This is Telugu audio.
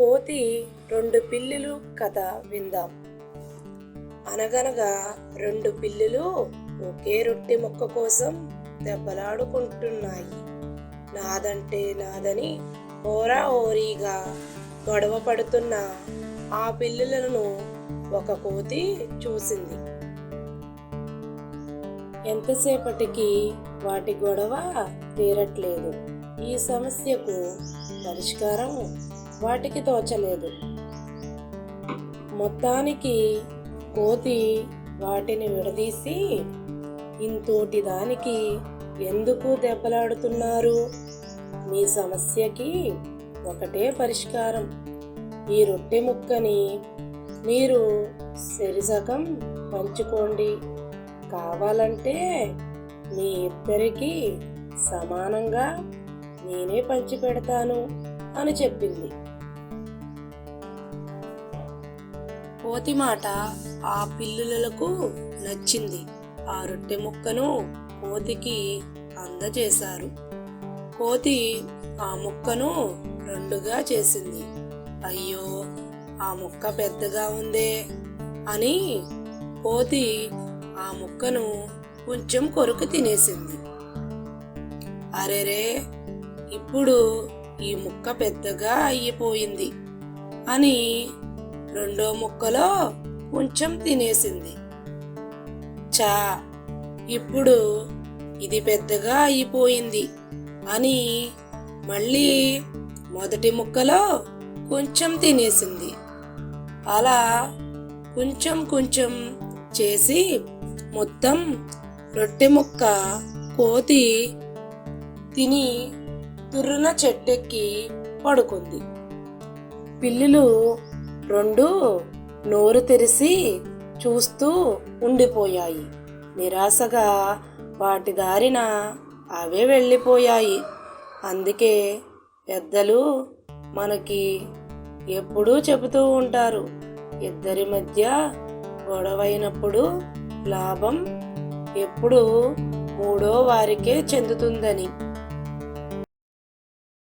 కోతి రెండు పిల్లులు కథ విందాం. అనగనగా రెండు పిల్లులు ఒకే రొట్టె మొక్క కోసం దెబ్బలాడుకుంటున్నాయి. నాదంటే నాదని ఓరా ఓరీగా గొడవ పడుతున్న ఆ పిల్లులను ఒక కోతి చూసింది. ఎంతసేపటికి వాటి గొడవ తీరట్లేదు. ఈ సమస్యకు పరిష్కారం వాటికి తోచలేదు. మొత్తానికి కోతి వాటిని విడదీసి ఇంతోటి దానికి ఎందుకు దెబ్బలాడుతున్నారు? మీ సమస్యకి ఒకటే పరిష్కారం. ఈ రొట్టె ముక్కని మీరు సరిసగం పంచుకోండి. కావాలంటే మీ ఇద్దరికీ సమానంగా నేనే పంచి పెడతాను అని చెప్పింది. కోతి మాట ఆ పిల్లులకు నచ్చింది. ఆ రొట్టె ముక్కను కోతికి అందజేశారు. కోతి ఆ ముక్కను రెండుగా చేసింది. అయ్యో ఆ ముక్క పెద్దగా ఉందే అని కోతి ఆ ముక్కను కొంచెం కొరుకు తినేసింది. అరెరే ఇప్పుడు ఈ ముక్క పెద్దగా అయిపోయింది అని రెండో ముక్కలో కొంచెం తినేసింది. చా ఇప్పుడు ఇది పెద్దగా అయిపోయింది అని మళ్ళీ మొదటి ముక్కలో కొంచెం తినేసింది. అలా కొంచెం కొంచెం చేసి మొత్తం రొట్టె ముక్క కోతి తిని తుర్రున చెట్టెక్కి పడుకుంది. పిల్లులు రెండు నోరు తెరిసి చూస్తూ ఉండిపోయాయి. నిరాశగా వాటి దారిన అవే వెళ్ళిపోయాయి. అందుకే పెద్దలు మనకి ఎప్పుడూ చెబుతూ ఉంటారు ఇద్దరి మధ్య గొడవైనప్పుడు లాభం ఎప్పుడు మూడో వారికే చెందుతుందని.